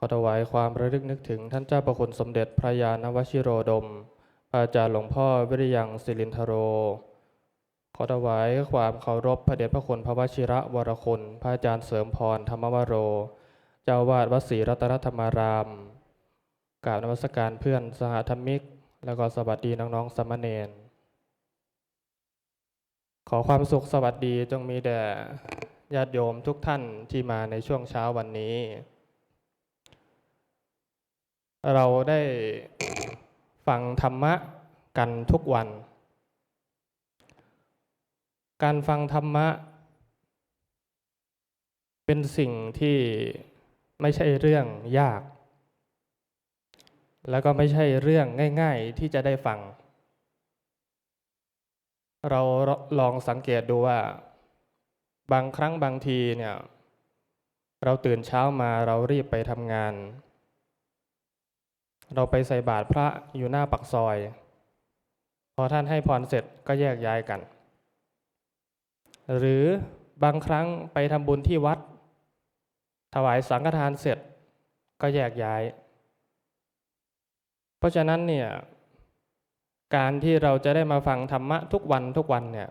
ขอถวายความระลึกนึกถึงท่านเจ้าประคุณสมเด็จพระยาณวชิโรดม อาจารย์หลวงพ่อวิริยังศิรินทโร ขอถวายความเคารพพระเดชพระคุณพระวชิระวรคุณ พระอาจารย์เสริมพรธรรมวโร เจ้าวาดวัดศรีรัตนธรรมารามกราบนมัสการเพื่อนสหธรรมิก แล้วก็สวัสดีน้องๆสามเณรขอความสุขสวัสดีจงมีแด่ญาติโยมทุกท่านที่มาในช่วงเช้าวันนี้ เราได้ฟังธรรมะกันทุกวัน การฟังธรรมะ เป็นสิ่งที่ไม่ใช่เรื่องยาก แล้วก็ไม่ใช่เรื่องง่าย ๆที่จะได้ฟัง เราลองสังเกตดูว่า บางครั้งบางทีเนี่ย เราตื่นเช้ามาเรารีบไปทำงาน เราไปใส่บาตรพระอยู่หน้าปักซอย พอท่านให้พรเสร็จก็แยกย้ายกัน หรือบางครั้งไปทำบุญที่วัด ถวายสังฆทานเสร็จก็แยกย้าย เพราะฉะนั้นเนี่ยการที่เราจะได้มาฟังธรรมะทุกวันทุกวันเนี่ย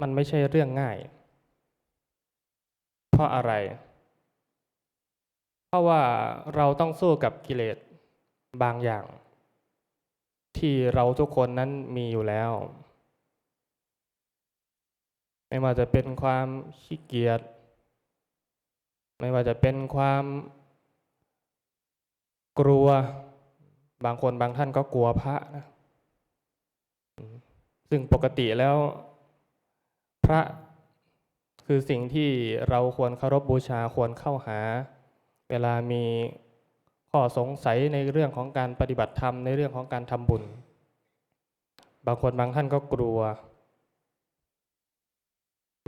มันไม่ใช่เรื่องง่าย เพราะอะไร เพราะว่าเราต้องสู้กับกิเลส บางอย่าง ที่เราทุกคนนั้นมีอยู่แล้ว ไม่ว่าจะเป็นความขี้เกียจไม่ว่าจะเป็นความกลัว บางคนบางท่านก็กลัวพระนะซึ่งปกติแล้ว พระคือสิ่งที่เราควรเคารพบบูชาควรเข้าหา เวลามี ข้อสงสัยในเรื่องของการปฏิบัติธรรมในเรื่องของการทำบุญ บางคนบางท่านก็กลัว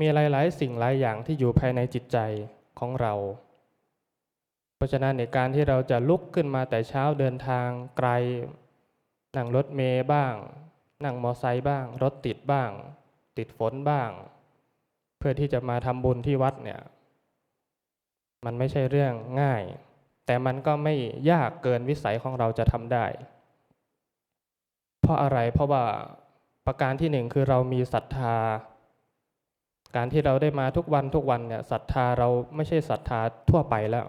มีหลาย ๆ สิ่งหลายอย่างที่อยู่ภายในจิตใจของเรา เพราะฉะนั้นในการที่เราจะลุกขึ้นมาแต่เช้าเดินทางไกล นั่งรถเมย์บ้าง นั่งมอไซค์บ้าง รถติดบ้าง ติดฝนบ้าง เพื่อที่จะมาทำบุญที่วัดเนี่ย มันไม่ใช่เรื่องง่าย แต่มันก็ไม่ยากเกินวิสัยของเราจะทำได้ เพราะอะไรเพราะว่าประการที่หนึ่งคือเรามีศรัทธา การที่เราได้มาทุกวันทุกวันเนี่ยศรัทธาเราไม่ใช่ศรัทธาทั่วไปแล้ว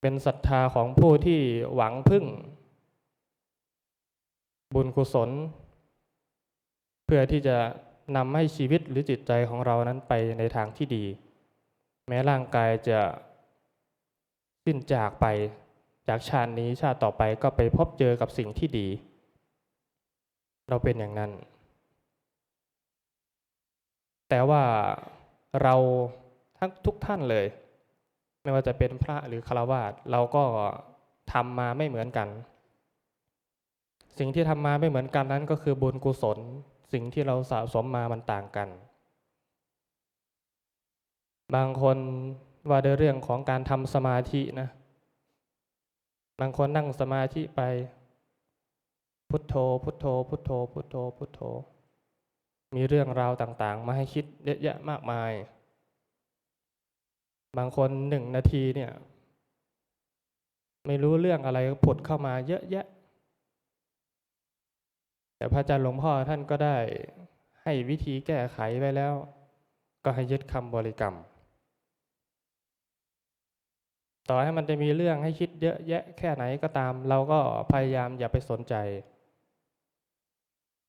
เป็นศรัทธาของผู้ที่หวังพึ่ง บุญกุศล เพื่อที่จะนำให้ชีวิตหรือจิตใจของเรานั้นไปในทางที่ดี แม้ร่างกายจะสิ้นจากไปจากชาตินี้ชาติต่อไปก็ไปพบเจอกับสิ่งที่ดี เราเป็นอย่างนั้น แต่ว่าเราทั้งทุกท่านเลย ไม่ว่าจะเป็นพระหรือฆราวาสเราก็ทำมาไม่เหมือนกัน สิ่งที่ทำมาไม่เหมือนกันนั้นก็คือบุญกุศล สิ่งที่เราสะสมมามันต่างกัน บางคนว่าในเรื่องของการทำสมาธินะ บางคนนั่งสมาธิไป พุทโธ พุทโธ พุทโธ พุทโธ พุทโธ มีเรื่องราวต่างๆ มาให้คิดเยอะแยะมากมาย บางคนหนึ่งนาทีเนี่ย ไม่รู้เรื่องอะไรผุดเข้ามาเยอะแยะ แต่พระอาจารย์หลวงพ่อท่านก็ได้ให้วิธีแก้ไขไว้แล้ว ก็ให้ยึดคำบริกรรม ต่อให้มันจะมีเรื่องให้คิดเยอะแยะแค่ไหนก็ตาม เราก็พยายามอย่าไปสนใจ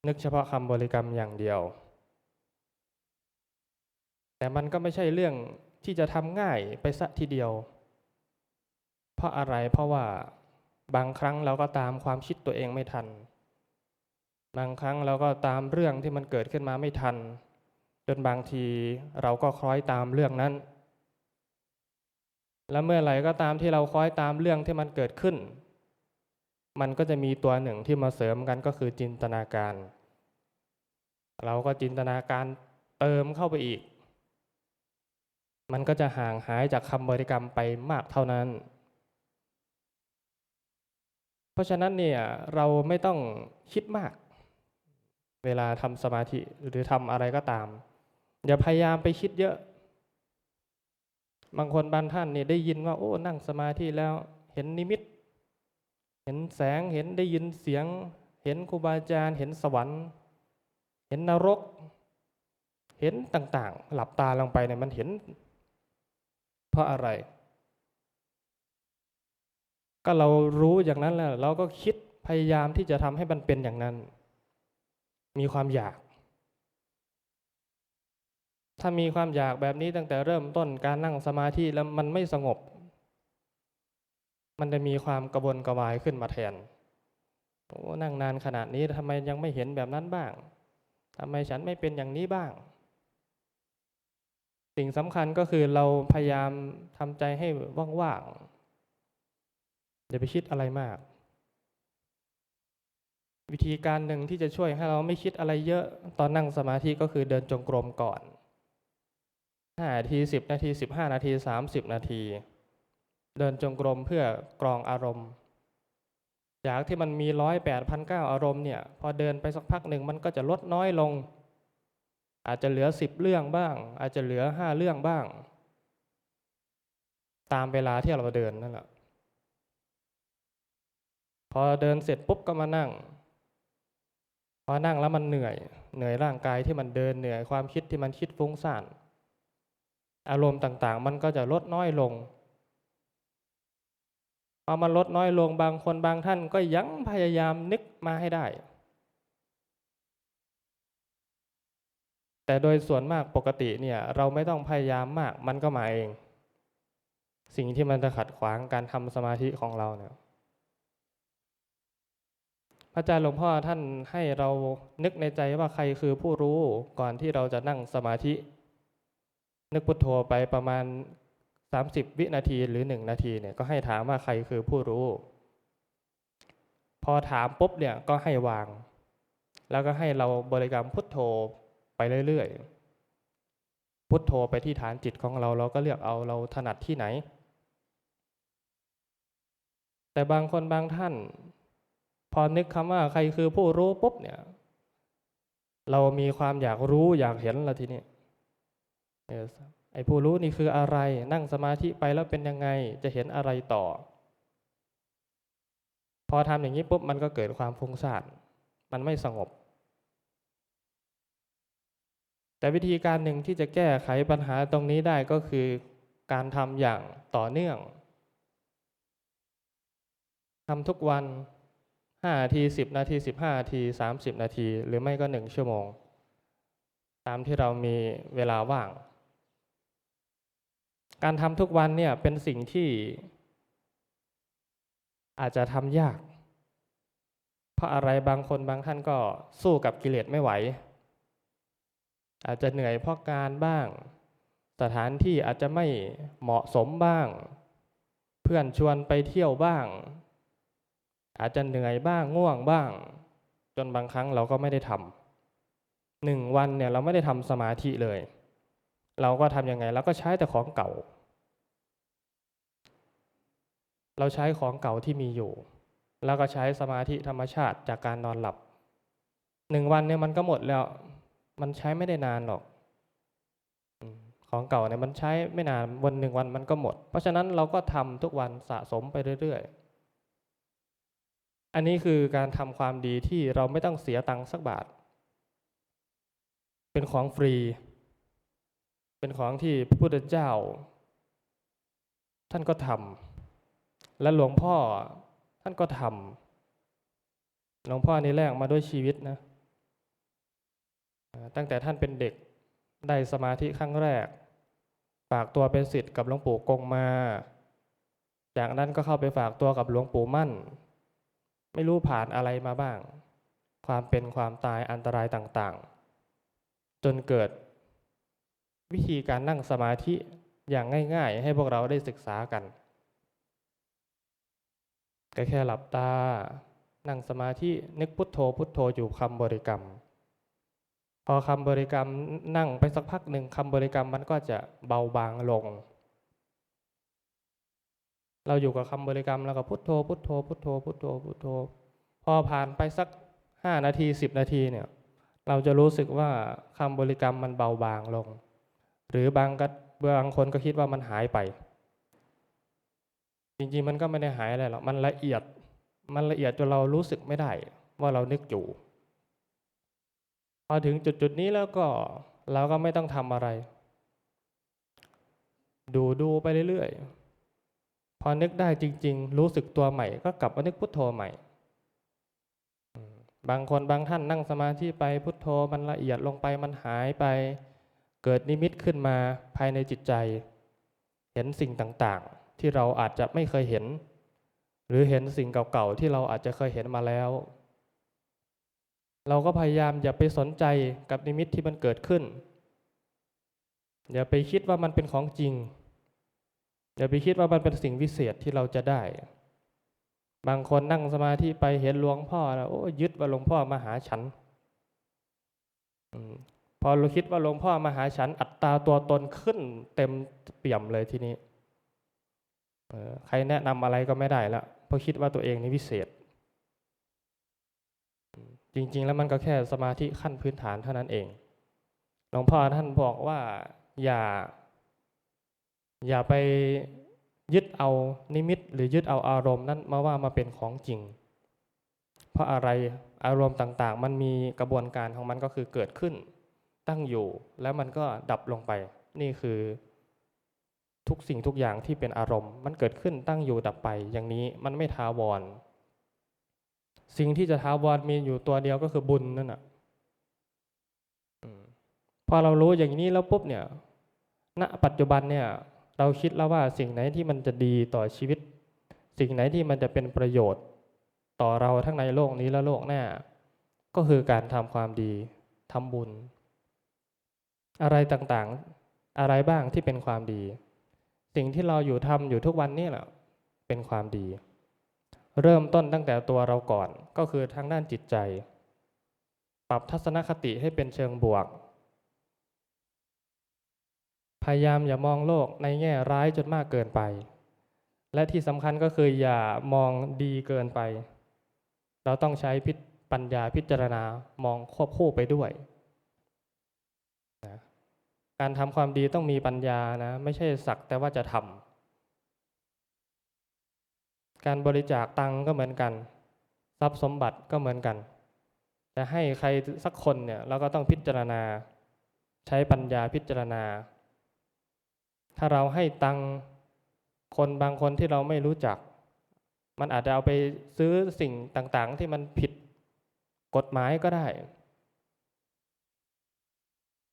นึกเฉพาะคำบริกรรมอย่างเดียว แต่มันก็ไม่ใช่เรื่องที่จะทำง่ายไปสัทีเดียว เพราะอะไรเพราะว่าบางครั้งเราก็ตามความคิดตัวเองไม่ทัน บางครั้งเราก็ตามเรื่องที่มันเกิดขึ้นมาไม่ทัน จนบางทีเราก็คล้อยตามเรื่องนั้น แล้วเมื่อไหร่ก็ตามที่เราคล้อยตามเรื่องที่มันเกิดขึ้น มันก็จะมีตัวหนึ่งที่มาเสริมกันก็คือจินตนาการ เราก็จินตนาการเติมเข้าไปอีก มันก็จะห่างหายจากคำบริกรรมไปมากเท่านั้น เพราะฉะนั้นเนี่ยเราไม่ต้องคิดมาก เวลาทำสมาธิหรือทำอะไรก็ตาม อย่าพยายามไปคิดเยอะ บางคนบางท่านนี่ได้ยินว่า โอ้นั่งสมาธิแล้วเห็นนิมิต เห็นแสงเห็นได้ยินเสียง เห็นครูบาอาจารย์เห็นสวรรค์ เห็นนรก เห็นต่างๆ หลับตาลงไปเนี่ยมันเห็น เพราะอะไร ก็เรารู้อย่างนั้นแล้วเราก็คิดพยายามที่จะทำให้มันเป็นอย่างนั้น มีความอยาก ถ้ามีความอยากแบบนี้ตั้งแต่เริ่มต้นการนั่งสมาธิแล้วมันไม่สงบ มันจะมีความกระวนกระวายขึ้นมาแทนโอ้นั่งนานขนาดนี้ทำไมยังไม่เห็นแบบนั้นบ้างทำไมฉันไม่เป็นอย่างนี้บ้าง สิ่งสำคัญก็คือเราพยายามทำใจให้ว่างๆอย่าไปคิดอะไรมาก วิธีการหนึ่งที่จะช่วยให้เราไม่คิดอะไรเยอะตอนนั่งสมาธิก็คือเดินจงกรมก่อน ห้านาทีสิบนาทีสิบห้านาทีสามสิบนาที เดินจงกรมเพื่อกรองอารมณ์จากที่มันมีร้อยแปดพันเก้าอารมณ์เนี่ย พอเดินไปสักพักหนึ่งมันก็จะลดน้อยลง อาจจะเหลือสิบเรื่องบ้าง อาจจะเหลือห้าเรื่องบ้าง ตามเวลาที่เราเดินนั่นแหละพอเดินเสร็จปุ๊บก็มานั่ง พอนั่งแล้วมันเหนื่อย เหนื่อยร่างกายที่มันเดินเหนื่อยความคิดที่มันคิดฟุ้งซ่าน อารมณ์ต่างๆ มันก็จะลดน้อยลงพอมันลดน้อยลงบางคนบางท่านก็ยังพยายามนึกมาให้ได้ แต่โดยส่วนมากปกติเนี่ยเราไม่ต้องพยายามมากมันก็มาเอง สิ่งที่มันจะขัดขวางการทำสมาธิของเราเนี่ยพระอาจารย์หลวงพ่อท่านให้เรานึกในใจว่าใครคือผู้รู้ก่อนที่เราจะนั่งสมาธิ นึกพุทโธไปประมาณ 30 วินาทีหรือหนึ่งนาทีเนี่ยก็ให้ถามว่าใครคือผู้รู้ พอถามปุ๊บเนี่ยก็ให้วาง แล้วก็ให้เราบริกรรมพุทโธไปเรื่อยๆ พุทโธไปที่ฐานจิตของเราเราก็เลือกเอาเราถนัดที่ไหน แต่บางคนบางท่าน พอนึกคำว่าใครคือผู้รู้ปุ๊บเนี่ย เรามีความอยากรู้อยากเห็นแล้วทีนี้ ไอ้ผู้รู้นี่คืออะไร นั่งสมาธิไปแล้วเป็นยังไง จะเห็นอะไรต่อ พอทำอย่างนี้ปุ๊บมันก็เกิดความฟุ้งซ่าน มันไม่สงบ แต่วิธีการหนึ่งที่จะแก้ไขปัญหาตรงนี้ได้ก็คือการทำอย่างต่อเนื่องทำทุกวันห้านาทีสิบนาทีสิบห้านาทีสามสิบนาที หรือไม่ก็หนึ่งชั่วโมง ตามที่เรามีเวลาว่าง การทำทุกวันเนี่ยเป็นสิ่งที่อาจจะทำยาก เพราะอะไรบางคนบางท่านก็สู้กับกิเลสไม่ไหว อาจจะเหนื่อยเพราะการบ้าง สถานที่อาจจะไม่เหมาะสมบ้าง เพื่อนชวนไปเที่ยวบ้าง อาจจะเหนื่อยบ้างง่วงบ้าง จนบางครั้งเราก็ไม่ได้ทำหนึ่งวันเนี่ยเราไม่ได้ทำสมาธิเลย เราก็ทำยังไงเราก็ใช้แต่ของเก่า เราใช้ของเก่าที่มีอยู่ แล้วก็ใช้สมาธิธรรมชาติจากการนอนหลับหนึ่งวันเนี่ยมันก็หมดแล้ว มันใช้ไม่ได้นานหรอกของเก่าเนี่ยมันใช้ไม่นานวันหนึ่งวันมันก็หมด เพราะฉะนั้นเราก็ทำทุกวันสะสมไปเรื่อยๆ อันนี้คือการทำความดีที่เราไม่ต้องเสียตังค์สักบาท เป็นของฟรี เป็นของที่พระพุทธเจ้า ท่านก็ทำและหลวงพ่อท่านก็ทำหลวงพ่อนี่แลกมาด้วยชีวิตนะตั้งแต่ท่านเป็นเด็กได้สมาธิครั้งแรก ฝากตัวเป็นศิษย์กับหลวงปู่กงมา จากนั้นก็เข้าไปฝากตัวกับหลวงปู่มั่น ไม่รู้ผ่านอะไรมาบ้าง ความเป็นความตายอันตรายต่างๆ จนเกิด วิธีการนั่งสมาธิอย่างง่าย ๆ ให้พวกเราได้ศึกษากันก็แค่หลับตา นั่งสมาธินึกพุทโธพุทโธอยู่คำบริกรรม พอคำบริกรรมนั่งไปสักพักหนึ่งคำบริกรรมมันก็จะเบาบางลง เราอยู่กับคำบริกรรมแล้วก็พุทโธพุทโธพุทโธพุทโธพุทโธ พอผ่านไปสักห้านาทีสิบนาทีเนี่ย เราจะรู้สึกว่าคำบริกรรมมันเบาบางลง หรือบางกบบางคนก็คิดว่ามันหายไป จริงๆมันก็ไม่ได้หายอะไรหรอกมันละเอียด มันละเอียดจนเรารู้สึกไม่ได้ ว่าเรานึกอยู่ พอถึงจุดๆนี้แล้วก็เราก็ไม่ต้องทำอะไร ดูดูไปเรื่อยๆพอนึกได้จริง ๆ รู้สึกตัวใหม่ ก็กลับมานึกพุทโธใหม่บางคนบางท่านนั่งสมาธิไปพุทโธมันละเอียดลงไปมันหายไป เกิดนิมิตขึ้นมาภายในจิตใจ เห็นสิ่งต่างๆ ที่เราอาจจะไม่เคยเห็น หรือเห็นสิ่งเก่าๆที่เราอาจจะเคยเห็นมาแล้ว เราก็พยายามอย่าไปสนใจกับนิมิตที่มันเกิดขึ้น อย่าไปคิดว่ามันเป็นของจริง อย่าไปคิดว่ามันเป็นสิ่งวิเศษที่เราจะได้ บางคนนั่งสมาธิไปเห็นหลวงพ่อแล้วโอ้ยึดว่าหลวงพ่อมาหาฉัน อมพอเราคิดว่าหลวงพ่อมาหาฉันอัตตาตัวตนขึ้นเต็มเปี่ยมเลยทีนี้ใครแนะนำอะไรก็ไม่ได้ละเพราะคิดว่าตัวเองนี่วิเศษ จริง ๆ แล้วมันก็แค่สมาธิขั้นพื้นฐานเท่านั้นเอง หลวงพ่อท่านบอกว่าอย่า อย่าไปยึดเอานิมิต หรือยึดเอาอารมณ์นั้นมาว่ามาเป็นของจริง เพราะอะไรอารมณ์ต่าง ๆ มันมีกระบวนการของมันก็คือเกิดขึ้น ตั้งอยู่แล้วมันก็ดับลงไป นี่คือทุกสิ่งทุกอย่างที่เป็นอารมณ์ มันเกิดขึ้นตั้งอยู่ดับไป อย่างนี้มันไม่ท้าวร สิ่งที่จะท้าวรมีอยู่ตัวเดียวก็คือบุญนั่นแหะพอเรารู้อย่างนี้แล้วปุ๊บเนี่ย ณ ปัจจุบันเนี่ย เราคิดแล้วว่าสิ่งไหนที่มันจะดีต่อชีวิต สิ่งไหนที่มันจะเป็นประโยชน์ ต่อเราทั้งในโลกนี้และโลกหน้า ก็คือการทำความดีทำบุญ อะไรต่างๆ อะไรบ้างที่เป็นความดี สิ่งที่เราอยู่ทำอยู่ทุกวันนี้แหละเป็นความดี เริ่มต้นตั้งแต่ตัวเราก่อนก็คือทางด้านจิตใจ ปรับทัศนคติให้เป็นเชิงบวก พยายามอย่ามองโลกในแง่ร้ายจนมากเกินไป และที่สำคัญก็คืออย่ามองดีเกินไป เราต้องใช้พิปัญญาพิจารณามองควบคู่ไปด้วย การทำความดีต้องมีปัญญานะ ไม่ใช่สักแต่ว่าจะทำการบริจาคตังก็เหมือนกัน ทรัพย์สมบัติก็เหมือนกันจะให้ใครสักคนเนี่ยเราก็ต้องพิจารณา ใช้ปัญญาพิจารณา ถ้าเราให้ตังคนบางคนที่เราไม่รู้จัก มันอาจจะเอาไปซื้อสิ่งต่างๆ ที่มันผิดกฎหมายก็ได้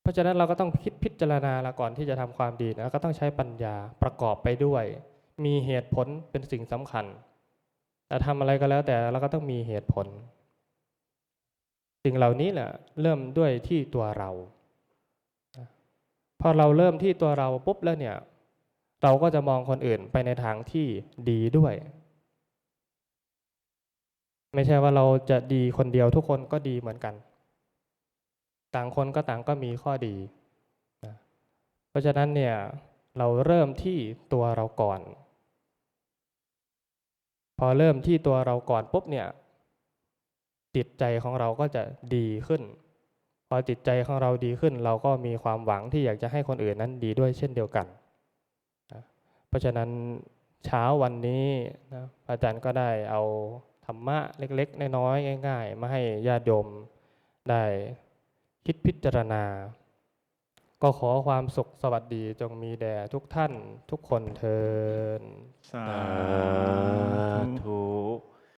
เพราะฉะนั้นเราก็ต้องคิดพิจารณาละก่อนที่จะทำความดีนะก็ต้องใช้ปัญญาประกอบไปด้วย มีเหตุผลเป็นสิ่งสำคัญ แต่ทำอะไรก็แล้วแต่เราก็ต้องมีเหตุผล สิ่งเหล่านี้แหละเริ่มด้วยที่ตัวเรา พอเราเริ่มที่ตัวเราปุ๊บแล้วเนี่ย เราก็จะมองคนอื่นไปในทางที่ดีด้วย ไม่ใช่ว่าเราจะดีคนเดียวทุกคนก็ดีเหมือนกัน ต่างคนก็ต่างก็มีข้อดีนะเพราะฉะนั้นเนี่ยเราเริ่มที่ตัวเราก่อน พอเริ่มที่ตัวเราก่อนปุ๊บเนี่ยจิตใจของเราก็จะดีขึ้น พอจิตใจของเราดีขึ้น เราก็มีความหวังที่อยากจะให้คนอื่นนั้นดีด้วยเช่นเดียวกันนะเพราะฉะนั้นเช้าวันนี้นะอาจารย์ก็ได้เอาธรรมะเล็กๆน้อยๆง่าย ๆ มาให้ญาติโยมได้ คิดพิจารณา ก็ขอความสุขสวัสดีจงมีแด่ทุกท่านทุกคนเทินสาธุ